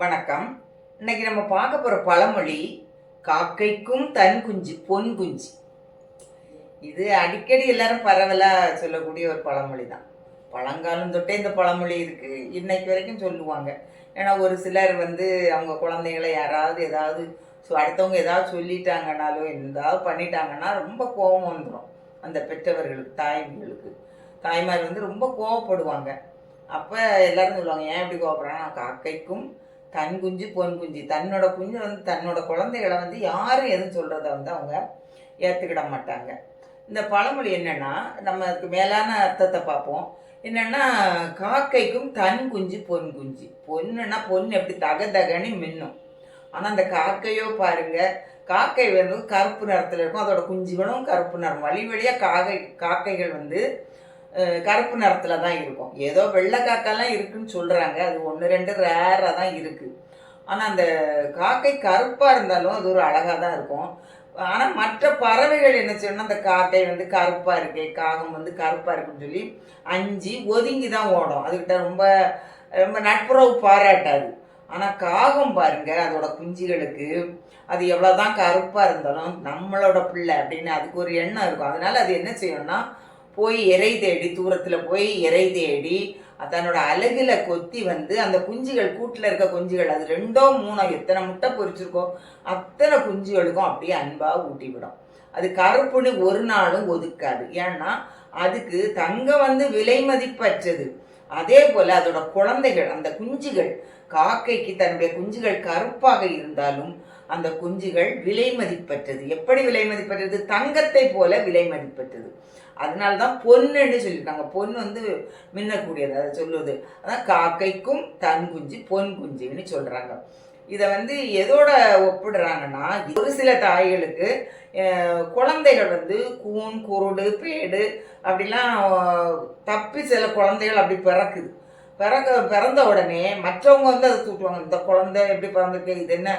வணக்கம். இன்னைக்கு நம்ம பார்க்க போகிற பழமொழி காக்கைக்கும் தன் குஞ்சு பொன் குஞ்சு. இது அடிக்கடி எல்லாரும் பரவலாக சொல்லக்கூடிய ஒரு பழமொழி தான் பழங்காலம் தொட்டே இந்த பழமொழி இருக்குது இன்னைக்கு வரைக்கும் சொல்லுவாங்க. ஏன்னா ஒரு சிலர் வந்து அவங்க குழந்தைகளை யாராவது ஏதாவது ஸோ அடுத்தவங்க ஏதாவது சொல்லிட்டாங்கனாலோ ஏதாவது பண்ணிட்டாங்கன்னா ரொம்ப கோபம் வந்துடும் அந்த பெற்றவர்களுக்கு தாய்களுக்கு தாய்மார் வந்து ரொம்ப கோவப்படுவாங்க. அப்போ எல்லோரும் சொல்லுவாங்க ஏன் இப்படி கோவப்படுறாங்க? காக்கைக்கும் தன் குஞ்சு பொன் குஞ்சு. தன்னோட குஞ்சு வந்து தன்னோட குழந்தைகளை வந்து யாரும் எதுவும் சொல்கிறத வந்து அவங்க ஏற்றுக்கிட மாட்டாங்க. இந்த பழமொழி என்னென்னா நம்ம அதுக்கு மேலான அர்த்தத்தை பார்ப்போம். என்னென்னா காக்கைக்கும் தன் குஞ்சு பொன் குஞ்சு. பொண்ணுன்னா பொண்ணு எப்படி தக தகன்னு மின்னும். ஆனால் அந்த காக்கையோ பாருங்கள் காக்கை வந்து கருப்பு நிறத்தில் இருக்கும். அதோட குஞ்சுகளும் கருப்பு நிறம். வழி வழியாக காக்கை காக்கைகள் வந்து கருப்பு நிறத்தில் தான் இருக்கும். ஏதோ வெள்ளை காக்காலாம் இருக்குன்னு சொல்கிறாங்க அது ஒன்று ரெண்டு ரேராக தான் இருக்குது ஆனால் அந்த காக்கை கருப்பாக இருந்தாலும் அது ஒரு அழகாக தான் இருக்கும். ஆனால் மற்ற பறவைகள் என்ன செய்யணும்னா அந்த காக்கை வந்து கருப்பாக இருக்கே காகம் வந்து கருப்பாக இருக்குன்னு சொல்லி அஞ்சு ஒதுங்கி தான் ஓடும். அதுக்கிட்ட ரொம்ப ரொம்ப நட்புறவு பாராட்டாது. ஆனால் காகம் பாருங்க அதோட குஞ்சுகளுக்கு அது எவ்வளோதான் கருப்பாக இருந்தாலும் நம்மளோட பிள்ளை அப்படின்னு அதுக்கு ஒரு எண்ணம் இருக்கும். அதனால் அது என்ன செய்யணும்னா போய் இறை தேடி தூரத்தில் போய் இறை தேடி தன்னோட அழகுல கொத்தி வந்து அந்த குஞ்சுகள் கூட்டில் இருக்க குஞ்சுகள் அது ரெண்டோ மூணோ எத்தனை முட்டை பொறிச்சிருக்கோ அத்தனை குஞ்சுகளுக்கும் அப்படியே அன்பாக ஊட்டி விடும் அது கருப்புன்னு ஒரு நாளும் ஒதுக்காது. ஏன்னா அதுக்கு தங்கம் வந்து விலை மதிப்பற்றது. அதே போல் அதோட குழந்தைகள் அந்த குஞ்சுகள் காக்கைக்கு தன்னுடைய குஞ்சுகள் கருப்பாக இருந்தாலும் அந்த குஞ்சுகள் விலை மதிப்பற்றது. எப்படி விலை மதிப்பற்றது? தங்கத்தை போல விலை மதிப்பற்றது. அதனால தான் பொன்னுன்னு சொல்லியிருக்காங்க. பொன் வந்து மின்னக்கூடியது அதை சொல்லுவது. அதான் காக்கைக்கும் தன் குஞ்சு பொன் குஞ்சுன்னு சொல்கிறாங்க இதை வந்து எதோட ஒப்பிடுறாங்கன்னா ஒரு சில தாய்களுக்கு குழந்தைகள் வந்து கூன் குருடு பேடு அப்படிலாம் தப்பி சில குழந்தைகள் அப்படி பிறக்குது. பிறக்க பிறந்த உடனே மற்றவங்க வந்து அதை தூக்குவாங்க. இந்த குழந்தை எப்படி பிறந்திருக்கு இது என்ன?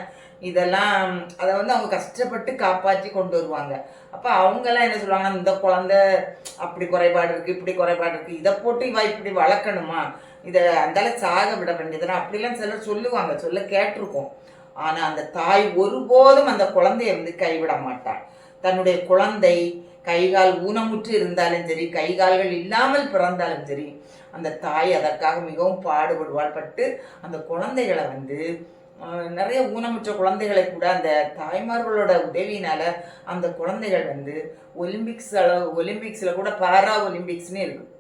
இதெல்லாம் அதை வந்து அவங்க கஷ்டப்பட்டு காப்பாற்றி கொண்டு வருவாங்க. அப்போ அவங்கெல்லாம் என்ன சொல்லுவாங்கன்னா இந்த குழந்தை அப்படி குறைபாடு இருக்குது இப்படி குறைபாடு இருக்குது இதை போட்டு இவ இப்படி வளர்க்கணுமா? இதை அந்தால சாக விட வேண்டியதுனா அப்படிலாம் சிலர் சொல்லுவாங்க சொல்ல கேட்டிருக்கோம். ஆனால் அந்த தாய் ஒருபோதும் அந்த குழந்தைய வந்து கைவிட மாட்டாள். தன்னுடைய குழந்தை கைகால் ஊனமுற்று இருந்தாலும் சரி கைகால்கள் இல்லாமல் பிறந்தாலும் சரி அந்த தாய் அதற்காக மிகவும் பாடுபடுவாள். பட்டு அந்த குழந்தைகளை வந்து நிறைய ஊனமுற்ற குழந்தைகளை கூட அந்த தாய்மார்களோட உதவியினால அந்த குழந்தைகள் வந்து ஒலிம்பிக்ஸ் அளவு ஒலிம்பிக்ஸில் கூட பாரா ஒலிம்பிக்ஸ்னு இருக்கும்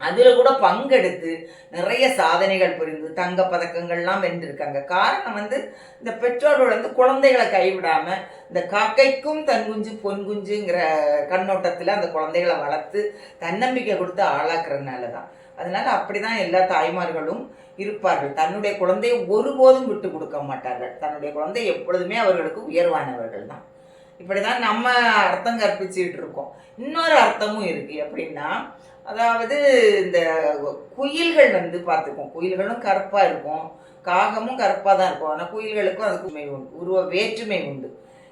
அதில் கூட பங்கெடுத்து நிறைய சாதனைகள் புரிந்து தங்க பதக்கங்கள்லாம் வென்றிருக்காங்க. காரணம் வந்து இந்த பெற்றோர்கள் வந்து குழந்தைகளை கைவிடாமல் இந்த காக்கைக்கும் தன் குஞ்சு பொன் குஞ்சுங்கிற கண்ணோட்டத்தில் அந்த குழந்தைகளை வளர்த்து தன்னம்பிக்கை கொடுத்து ஆளாக்குறதுனால தான் அதனால் அப்படி தான் எல்லா தாய்மார்களும் இருப்பார்கள். தன்னுடைய குழந்தையை ஒருபோதும் விட்டு கொடுக்க மாட்டார்கள். தன்னுடைய குழந்தை எப்பொழுதுமே அவர்களுக்கு உயர்வானவர்கள் தான். இப்படி தான் நம்ம அர்த்தம் கற்பிச்சுட்டு இருக்கோம். இன்னொரு அர்த்தமும் இருக்குது எப்படின்னா அதாவது இந்த குயில்கள் வந்து பார்த்துக்கும் குயில்களும் கருப்பாக இருக்கும். காகமும் கருப்பாக தான் இருக்கும். ஆனால் குயில்களுக்கும் அதுக்கு உண்மை உண்டு. உருவ வேற்றுமை உண்டு.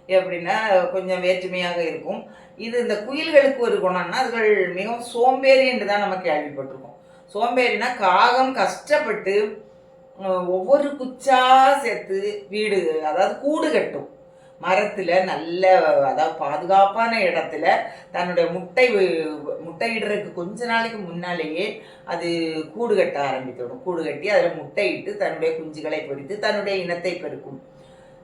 எப்படின்னா கொஞ்சம் வேற்றுமையாக இருக்கும். இது இந்த குயில்களுக்கு ஒரு குணம்னா அதுகள் மிகவும் சோம்பேறி என்று தான் நம்ம கேள்விப்பட்டிருக்கோம். சோம்பேறினா காகம் கஷ்டப்பட்டு ஒவ்வொரு குச்சா சேர்த்து வீடு அதாவது கூடு கட்டும். மரத்தில் நல்ல அதாவது பாதுகாப்பான இடத்துல தன்னுடைய முட்டை முட்டையிடுறதுக்கு கொஞ்ச நாளைக்கு முன்னாலேயே அது கூடு கட்ட ஆரம்பித்துவிடும். கூடு கட்டி அதில் முட்டையிட்டு தன்னுடைய குஞ்சுகளை பொறித்து தன்னுடைய இனத்தை பெருக்கும்.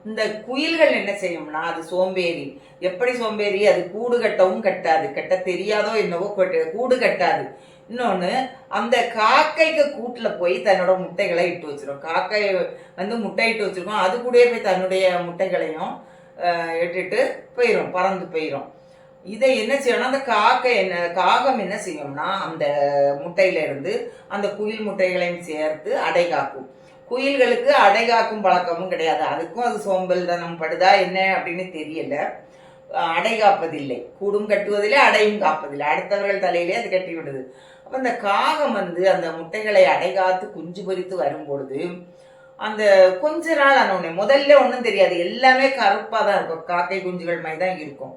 இந்த குயில்கள் என்ன செய்யும்னா அது சோம்பேறி. எப்படி சோம்பேறி? அது கூடு கட்டவும் கட்டாது. கட்ட தெரியாதோ என்னவோ கூடு கட்டாது. இன்னொன்று அந்த காக்கைக்கு கூட்டில் போய் தன்னோட முட்டைகளை இட்டு வச்சிரும். காக்கை வந்து முட்டை இட்டு வச்சிருக்கோம். அது கூடயே போய் தன்னுடைய முட்டைகளையும் இட்டுட்டு போயிடும் பறந்து போயிடும் இதை என்ன செய்யணும்னா அந்த காக்கை என்ன காகம் என்ன செய்யும்னா அந்த முட்டையிலேருந்து அந்த குயில் முட்டைகளையும் சேர்த்து அடை காக்கும். குயில்களுக்கு அடை காக்கும் பழக்கமும் கிடையாது. அதுக்கும் அது சோம்பல் தனம் படுதா என்ன அப்படின்னு தெரியல. அடை காப்பதில்லை. கூடும் கட்டுவதில்லை அடையும் காப்பதில்லை. அடுத்தவர்கள் தலையிலே அது கட்டி விடுது. அந்த காகம் வந்து அந்த முட்டைகளை அடைகாத்து குஞ்சு பொரித்து வரும்பொழுது அந்த கொஞ்ச நாள் ஆன உடனே முதல்ல ஒன்றும் தெரியாது எல்லாமே கருப்பாக தான் இருக்கும். காக்கை குஞ்சுகள் மாதிரி தான் இருக்கும்.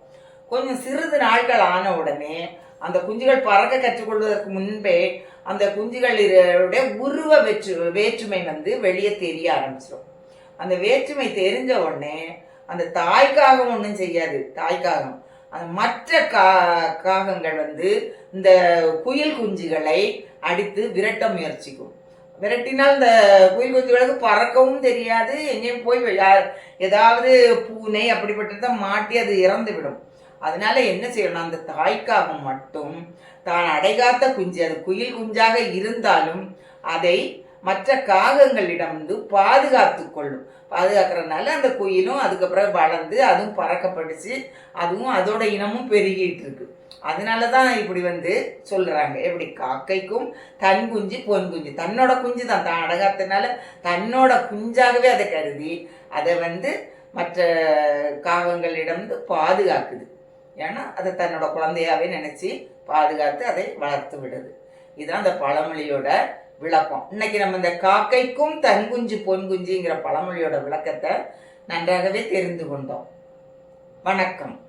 கொஞ்சம் சிறிது நாட்கள் ஆன உடனே அந்த குஞ்சுகள் பறக்க கற்றுக்கொள்வதற்கு முன்பே அந்த குஞ்சுகளுடைய உருவ வெற்று வேற்றுமை வந்து வெளியே தெரிய ஆரம்பிச்சிடும் அந்த வேற்றுமை தெரிஞ்ச உடனே அந்த தாய்க்காகம் ஒன்றும் செய்யாது தாய்க்காகம். மற்ற கா காகங்கள் வந்து இந்த குயில் குஞ்சுகளை அடித்து விரட்ட முயற்சிக்கும். விரட்டினால் இந்த குயில் குஞ்சுகளுக்கு பறக்கவும் தெரியாது. எங்கேயும் போய் யா- ஏதாவது பூனை அப்படிப்பட்டதை மாட்டி அது இறந்து விடும் அதனால என்ன செய்யணும்? அந்த தாய்க்காகம் மட்டும் தான் அடைகாத்த குஞ்சு அது குயில் குஞ்சாக இருந்தாலும் அதை மற்ற காகங்களிடம் வந்து பாதுகாத்து கொள்ளும். பாதுகாக்கிறதுனால அந்த குயிலும் அதுக்கப்புறம் வளர்ந்து அதுவும் பறக்கப்பட்டுச்சு அதுவும் அதோட இனமும் பெருகிட்டு இருக்கு. அதனால தான் இப்படி வந்து சொல்கிறாங்க எப்படி? காக்கைக்கும் தன் குஞ்சு பொன் குஞ்சு. தன்னோட குஞ்சு தான். தான் அடகாத்தனால தன்னோட குஞ்சாகவே அதை கருதி அதை வந்து மற்ற காகங்களிடம் வந்து பாதுகாக்குது. ஏன்னா அதை தன்னோட குழந்தையாவே நினச்சி பாதுகாத்து அதை வளர்த்து விடுது. இதுதான் அந்த பழமொழியோட விளக்கம். இன்னைக்கு நம்ம இந்த காக்கைக்கும் தன்குஞ்சு பொன்குஞ்சுங்கிற பொன் குஞ்சுங்கிற பழமொழியோட விளக்கத்தை நன்றாகவே தெரிந்து கொண்டோம். வணக்கம்.